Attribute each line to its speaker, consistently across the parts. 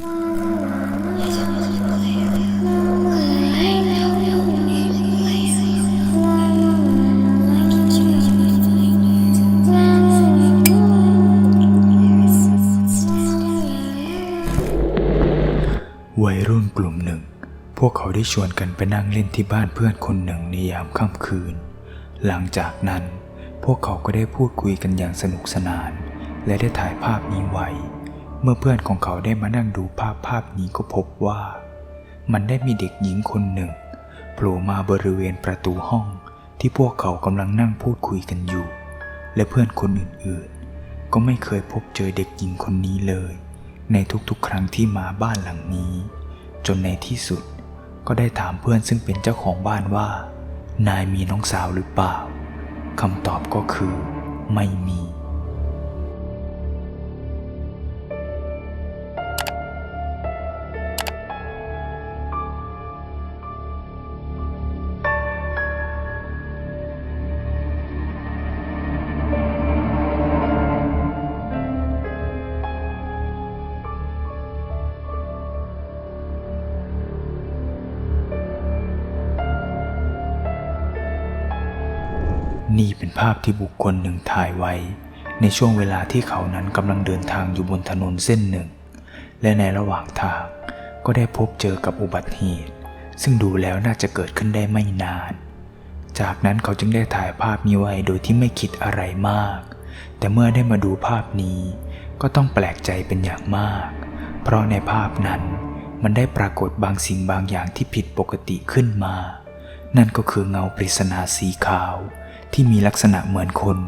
Speaker 1: วัยรุ่นกลุ่มหนึ่ง พวกเขาได้ชวนกันไปนั่งเล่นที่บ้านเพื่อนคนหนึ่งในยามค่ำคืน หลังจากนั้น พวกเขาก็ได้พูดคุยกันอย่างสนุกสนาน และได้ถ่ายภาพนี้ไว้ เมื่อเพื่อนของเขาได้มานั่งดูภาพภาพนี้ก็พบว่า มันได้มีเด็กหญิงคนหนึ่งโผล่มาบริเวณประตูห้องที่พวกเขากำลังนั่งพูดคุยกันอยู่ และเพื่อนคนอื่นๆ ก็ไม่เคยพบเจอเด็กหญิงคนนี้เลย ในทุกๆ ครั้งที่มาบ้านหลังนี้ จนในที่สุดก็ได้ถามเพื่อนซึ่งเป็นเจ้าของบ้านว่า นายมีน้องสาวหรือเปล่าคำตอบก็คือ ไม่มี นี่เป็นภาพที่บุคคลหนึ่งถ่ายไว้ ในช่วงเวลาที่เขานั้นกำลังเดินทางอยู่บนถนนเส้นหนึ่ง และในระหว่างทางก็ได้พบเจอกับอุบัติเหตุ ซึ่งดูแล้วน่าจะเกิดขึ้นได้ไม่นาน จากนั้นเขาจึงได้ถ่ายภาพนี้ไว้โดยที่ไม่คิดอะไรมาก แต่เมื่อได้มาดูภาพนี้ ก็ต้องแปลกใจเป็นอย่างมาก เพราะในภาพนั้นมันได้ปรากฏบางสิ่งบางอย่างที่ผิดปกติขึ้นมา นั่นก็คือเงาปริศนาสีขาว ที่มีลักษณะเหมือนคน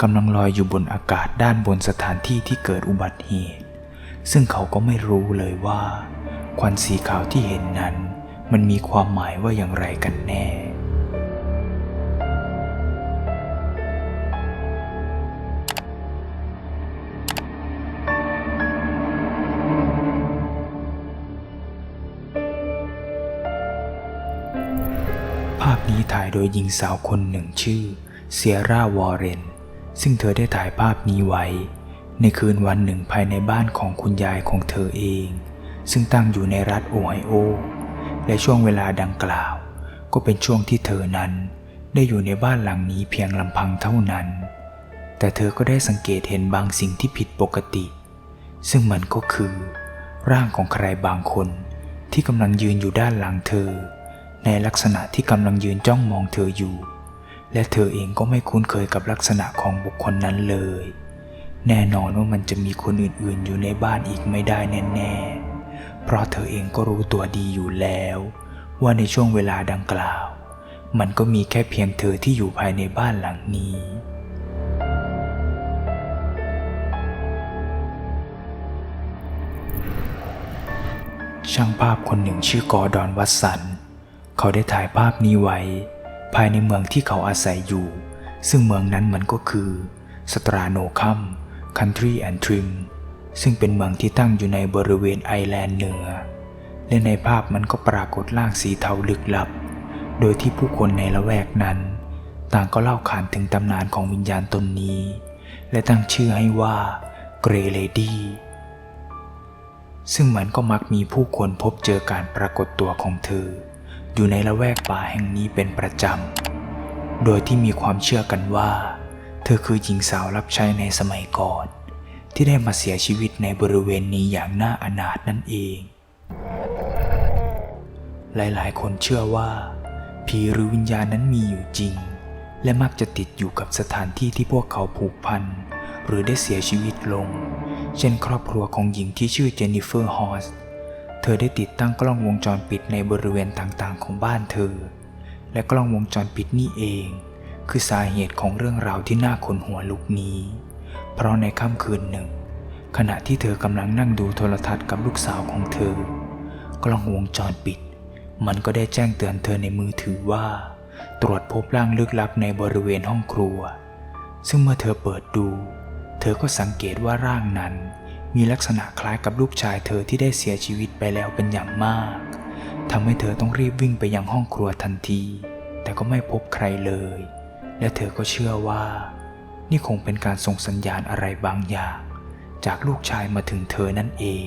Speaker 1: กำลังลอยอยู่บนอากาศด้านบนสถานที่ที่เกิดอุบัติเหตุ ซึ่งเขาก็ไม่รู้เลยว่า ควันสีขาวที่เห็นนั้น มันมีความหมายว่าอย่างไรกันแน่ ถ่ายโดยหญิงสาวคนหนึ่งชื่อเซียร่าวอร์เรน ซึ่งเธอได้ถ่ายภาพนี้ไว้ ในคืนวันหนึ่งภายในบ้านของคุณยายของเธอเอง ซึ่งตั้งอยู่ในรัฐโอไฮโอ และช่วงเวลาดังกล่าว ก็เป็นช่วงที่เธอนั้น ได้อยู่ในบ้านหลังนี้เพียงลำพังเท่านั้น แต่เธอก็ได้สังเกตเห็นบางสิ่งที่ผิดปกติ ซึ่งมันก็คือ ร่างของใครบางคนที่กำลังยืนอยู่ด้านหลังเธอ ในลักษณะที่กำลังยืนจ้องมองเธออยู่ และเธอเองก็ไม่คุ้นเคยกับลักษณะของบุคคลนั้นเลย แน่นอนว่ามันจะมีคนอื่นๆ อยู่ในบ้านอีกไม่ได้แน่ๆ เพราะเธอเองก็รู้ตัวดีอยู่แล้ว ว่าในช่วงเวลาดังกล่าว มันก็มีแค่เพียงเธอที่อยู่ภายในบ้านหลังนี้ช่างภาพคนหนึ่งชื่อกอร์ดอนวัตสัน เขาได้ถ่ายภาพนี้ไว้ ภายในเมืองที่เขาอาศัยอยู่ ซึ่งเมืองนั้นมันก็คือสตราโนคัมคันทรีแอนทริมซึ่งเป็นเมืองที่ตั้งอยู่ในบริเวณไอแลนด์เหนือ และในภาพมันก็ปรากฏร่างสีเทาลึกลับ โดยที่ผู้คนในละแวกนั้น ต่างก็เล่าขานถึงตำนานของวิญญาณตนนี้ และตั้งชื่อให้ว่าเกรเลดี้ซึ่งมันก็มักมีผู้คนพบเจอการปรากฏตัวของเธอ อยู่ในละแวกป่าแห่งนี้เป็นประจำ โดยที่มีความเชื่อกันว่า เธอคือหญิงสาวรับใช้ในสมัยก่อน ที่ได้มาเสียชีวิตในบริเวณนี้อย่างน่าอนาถนั่นเอง หลายๆ คนเชื่อว่า ผีหรือวิญญาณนั้นมีอยู่จริง และมักจะติดอยู่กับสถานที่ที่พวกเขาผูกพัน หรือได้เสียชีวิตลง เช่นครอบครัวของหญิงที่ชื่อเจนนิเฟอร์ฮอส ธอได้ติดตั้งกล้องวงจรปิดในบริเวณต่างๆ ของบ้านเธอ และกล้องวงจรปิดนี่เอง คือสาเหตุของเรื่องราวที่น่าขนหัวลุกนี้ เพราะในค่ำคืนหนึ่ง ขณะที่เธอกำลังนั่งดูโทรทัศน์กับลูกสาวของเธอ กล้องวงจรปิด มันก็ได้แจ้งเตือนเธอในมือถือว่า ตรวจพบร่างลึกลับในบริเวณห้องครัว ซึ่งเมื่อเธอเปิดดู เธอก็สังเกตว่าร่างนั้น มีลักษณะคล้ายกับลูกชายเธอที่ได้เสียชีวิตไปแล้วเป็นอย่างมากทำให้เธอต้องรีบวิ่งไปยังห้องครัวทันที แต่ก็ไม่พบใครเลย และเธอก็เชื่อว่า นี่คงเป็นการส่งสัญญาณอะไรบางอย่าง จากลูกชายมาถึงเธอนั่นเอง